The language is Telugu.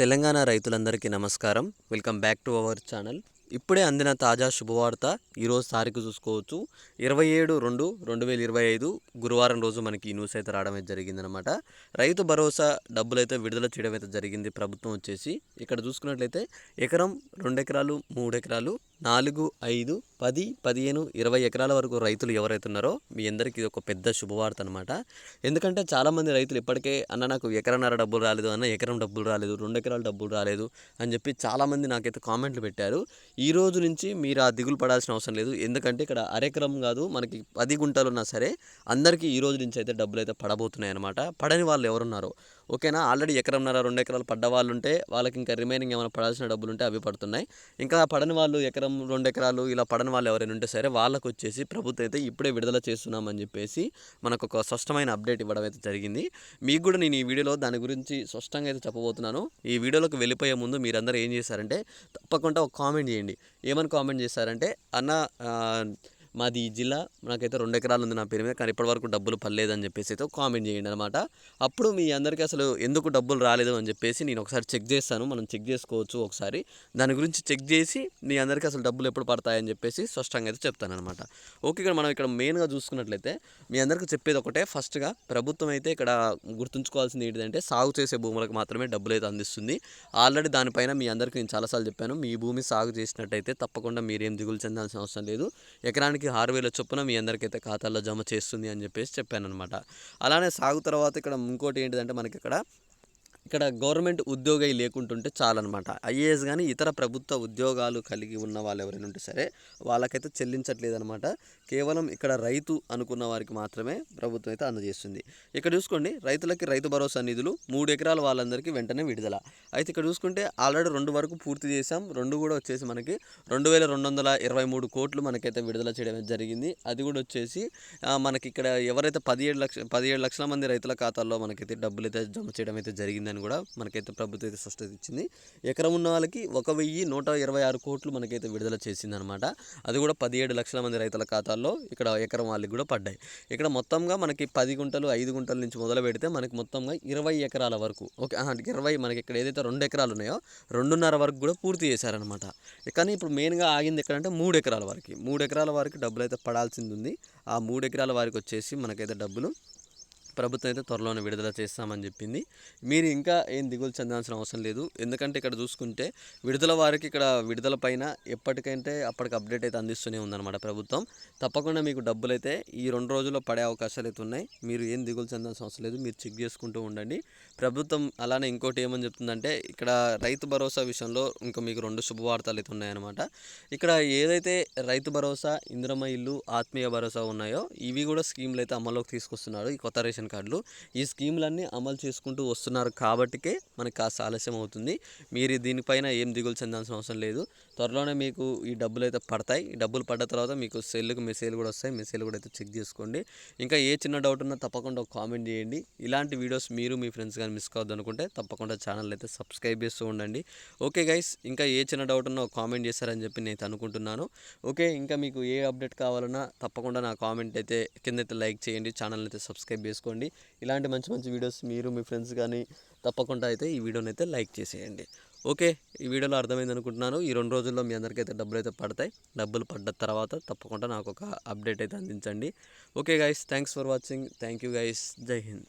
తెలంగాణ రైతులందరికీ నమస్కారం. Welcome back to our channel. ఇప్పుడే అందిన తాజా శుభవార్త ఈరోజు తారీఖు చూసుకోవచ్చు. ఇరవై ఏడు రెండు రెండు వేల ఇరవై ఐదు గురువారం రోజు మనకి ఈ న్యూస్ అయితే రావడం అయితే జరిగిందనమాట రైతు భరోసా డబ్బులు అయితే విడుదల చేయడం అయితే జరిగింది. ప్రభుత్వం వచ్చేసి ఇక్కడ చూసుకున్నట్లయితే ఎకరం రెండు ఎకరాలు మూడు ఎకరాలు నాలుగు ఐదు పది పదిహేను ఇరవై ఎకరాల వరకు రైతులు ఎవరైతే ఉన్నారో మీ అందరికీ ఇది ఒక పెద్ద శుభవార్త అనమాట ఎందుకంటే చాలామంది రైతులు ఇప్పటికే అన్న నాకు ఎకరన్నర డబ్బులు రాలేదు అన్న ఎకరం డబ్బులు రాలేదు రెండు ఎకరాల డబ్బులు రాలేదు అని చెప్పి చాలామంది నాకైతే కామెంట్లు పెట్టారు. ఈ రోజు నుంచి మీరు ఆ దిగులు పడాల్సిన అవసరం లేదు. ఎందుకంటే ఇక్కడ అరెకరం కాదు మనకి పది గుంటలు ఉన్నా సరే అందరికీ ఈ రోజు నుంచి అయితే డబ్బులు అయితే పడబోతున్నాయి అనమాట పడని వాళ్ళు ఎవరున్నారో. ఓకేనా? ఆల్రెడీ ఎకరంన్నర రెండు ఎకరాలు పడ్డ వాళ్ళు ఉంటే వాళ్ళకి ఇంకా రిమైనింగ్ ఏమైనా పడాల్సిన డబ్బులు ఉంటే అవి పడుతున్నాయి. ఇంకా పడని వాళ్ళు ఎకరం రెండు ఎకరాలు ఇలా పడని వాళ్ళు ఎవరైనా ఉంటే సరే వాళ్ళకు వచ్చేసి ప్రభుత్వం అయితే ఇప్పుడే విడుదల చేస్తున్నామని చెప్పేసి మనకు ఒక స్పష్టమైన అప్డేట్ ఇవ్వడం అయితే జరిగింది. మీకు కూడా నేను ఈ వీడియోలో దాని గురించి స్పష్టంగా అయితే చెప్పబోతున్నాను. ఈ వీడియోలోకి వెళ్ళిపోయే ముందు మీరందరూ ఏం చేశారంటే తప్పకుండా ఒక కామెంట్ చేయండి. ఏమని కామెంట్ చేశారంటే అన్న మాది ఈ జిల్లా. నాకైతే రెండు ఎకరాలు ఉంది నా పేరు మీద కానీ ఇప్పటివరకు డబ్బులు పర్లేదని చెప్పేసి అయితే కామెంట్ చేయండి అనమాట అప్పుడు మీ అందరికీ అసలు ఎందుకు డబ్బులు రాలేదు అని చెప్పేసి నేను ఒకసారి చెక్ చేస్తాను. మనం చెక్ చేసుకోవచ్చు ఒకసారి. దాని గురించి చెక్ చేసి మీ అందరికీ అసలు డబ్బులు ఎప్పుడు పడతాయని చెప్పేసి స్పష్టంగా అయితే చెప్తాను అనమాట ఓకే ఇక్కడ మనం ఇక్కడ మెయిన్గా చూసుకున్నట్లయితే మీ అందరికీ చెప్పేది ఒకటే. ఫస్ట్గా ప్రభుత్వం అయితే ఇక్కడ గుర్తుంచుకోవాల్సింది ఏంటిదంటే సాగు చేసే భూములకు మాత్రమే డబ్బులు అయితే అందిస్తుంది. ఆల్రెడీ దానిపైన మీ అందరికీ నేను చాలాసార్లు చెప్పాను. మీ భూమి సాగు చేసినట్టయితే తప్పకుండా మీరేం దిగులు చెందాల్సిన అవసరం లేదు. ఎకరానికి ఆరు వేల చొప్పున మీ అందరికైతే ఖాతాల్లో జమ చేస్తుంది అని చెప్పేసి చెప్పాను అనమాట అలానే సాగు తర్వాత ఇక్కడ ఇంకోటి ఏంటిదంటే మనకి ఇక్కడ ఇక్కడ గవర్నమెంట్ ఉద్యోగి లేకుంటుంటే చాలన్నమాట. ఐఏఎస్ కానీ ఇతర ప్రభుత్వ ఉద్యోగాలు కలిగి ఉన్న వాళ్ళు ఎవరైనా ఉంటే సరే వాళ్ళకైతే చెల్లించట్లేదు అనమాట కేవలం ఇక్కడ రైతు అనుకున్న వారికి మాత్రమే ప్రభుత్వం అయితే అందజేస్తుంది. ఇక్కడ చూసుకోండి రైతులకి రైతు భరోసా నిధులు మూడు ఎకరాల వాళ్ళందరికీ వెంటనే విడుదల. అయితే ఇక్కడ చూసుకుంటే ఆల్రెడీ రెండు వరకు పూర్తి చేసాం రెండు కూడా వచ్చేసి మనకి రెండు వేల రెండు వందల ఇరవై మూడు కోట్లు మనకైతే విడుదల చేయడం జరిగింది. అది కూడా వచ్చేసి మనకి ఇక్కడ ఎవరైతే పదిహేడు లక్ష పదిహేడు లక్షల మంది రైతుల ఖాతాల్లో మనకైతే డబ్బులు అయితే జమ చేయడం అయితే జరిగిందని కూడా మనకైతే ప్రభుత్వం అయితే స్పష్టత ఇచ్చింది. ఎకరం ఉన్న వాళ్ళకి ఒక వెయ్యి నూట ఇరవై ఆరు కోట్లు మనకైతే విడుదల చేసిందనమాట. అది కూడా పదిహేడు లక్షల మంది రైతుల ఖాతాల్లో ఇక్కడ ఎకరం వాళ్ళకి కూడా పడ్డాయి. ఇక్కడ మొత్తంగా మనకి పది గుంటలు ఐదు గుంటల నుంచి మొదలు పెడితే మనకి మొత్తంగా ఇరవై ఎకరాల వరకు ఓకే ఇరవై మనకి ఇక్కడ ఏదైతే రెండు ఎకరాలు ఉన్నాయో రెండున్నర వరకు కూడా పూర్తి చేశారనమాట. కానీ ఇప్పుడు మెయిన్గా ఆగింది ఎక్కడంటే మూడు ఎకరాల వరకు. మూడు ఎకరాల వరకు డబ్బులు అయితే పడాల్సింది ఉంది ఆ మూడు ఎకరాల వారికి వచ్చేసి మనకైతే డబ్బులు ప్రభుత్వం అయితే త్వరలోనే విడుదల చేస్తామని చెప్పింది. మీరు ఇంకా ఏం దిగులు చెందాల్సిన అవసరం లేదు. ఎందుకంటే ఇక్కడ చూసుకుంటే విడుదల వారికి ఇక్కడ విడుదల పైన ఎప్పటికంటే అప్పటికి అప్డేట్ అయితే అందిస్తూనే ఉందన్నమాట ప్రభుత్వం. తప్పకుండా మీకు డబ్బులు అయితే ఈ రెండు రోజుల్లో పడే అవకాశాలు అయితే ఉన్నాయి. మీరు ఏం దిగులు చెందాల్సిన అవసరం లేదు. మీరు చెక్ చేసుకుంటూ ఉండండి. ప్రభుత్వం అలానే ఇంకోటి ఏమని చెప్తుందంటే ఇక్కడ రైతు భరోసా విషయంలో ఇంకా మీకు రెండు శుభవార్తలు అయితే ఉన్నాయన్నమాట. ఇక్కడ ఏదైతే రైతు భరోసా ఇందిరమ్మ ఇల్లు ఆత్మీయ భరోసా ఉన్నాయో ఇవి కూడా స్కీమ్లు అయితే అమల్లోకి తీసుకొస్తున్నారు ఈ కొత్త రేషన్ కార్డులు ఈ స్కీములన్నీ అమలు చేసుకుంటూ వస్తున్నారు కాబట్టికే మనకి కాస్త ఆలస్యం అవుతుంది. మీరు దీనిపైన ఏం దిగులు చెందాల్సిన అవసరం లేదు. త్వరలోనే మీకు ఈ డబ్బులు అయితే పడతాయి. ఈ డబ్బులు పడ్డ తర్వాత మీకు సెల్కి మెసేజ్ కూడా వస్తాయి. మెసేజ్ కూడా అయితే చెక్ చేసుకోండి. ఇంకా ఏ చిన్న డౌట్ ఉన్నా తప్పకుండా ఒక కామెంట్ చేయండి. ఇలాంటి వీడియోస్ మీరు మీ ఫ్రెండ్స్ కానీ మిస్ కావద్దు అనుకుంటే తప్పకుండా ఛానల్ అయితే సబ్స్క్రైబ్ చేస్తూ ఉండండి. ఓకే గైస్ ఇంకా ఏ చిన్న డౌట్ ఉన్నా కామెంట్ చేస్తారని చెప్పి నేను అనుకుంటున్నాను. ఓకే ఇంకా మీకు ఏ అప్డేట్ కావాలన్నా తప్పకుండా నా కామెంట్ అయితే కింద అయితే లైక్ చేయండి. ఛానల్ అయితే సబ్స్క్రైబ్ చేసుకోండి. ఇలాంటి మంచి మంచి వీడియోస్ మీరు మీ ఫ్రెండ్స్ కానీ తప్పకుండా అయితే ఈ వీడియోని అయితే లైక్ చేసేయండి. ఓకే ఈ వీడియోలో అర్థమైంది అనుకుంటున్నాను. ఈ రెండు రోజుల్లో మీ అందరికీ అయితే డబ్బులు అయితే పడతాయి. డబ్బులు పడ్డ తర్వాత తప్పకుండా నాకు ఒక అప్డేట్ అయితే అందించండి. Okay guys thanks for watching thank you guys Jai Hind.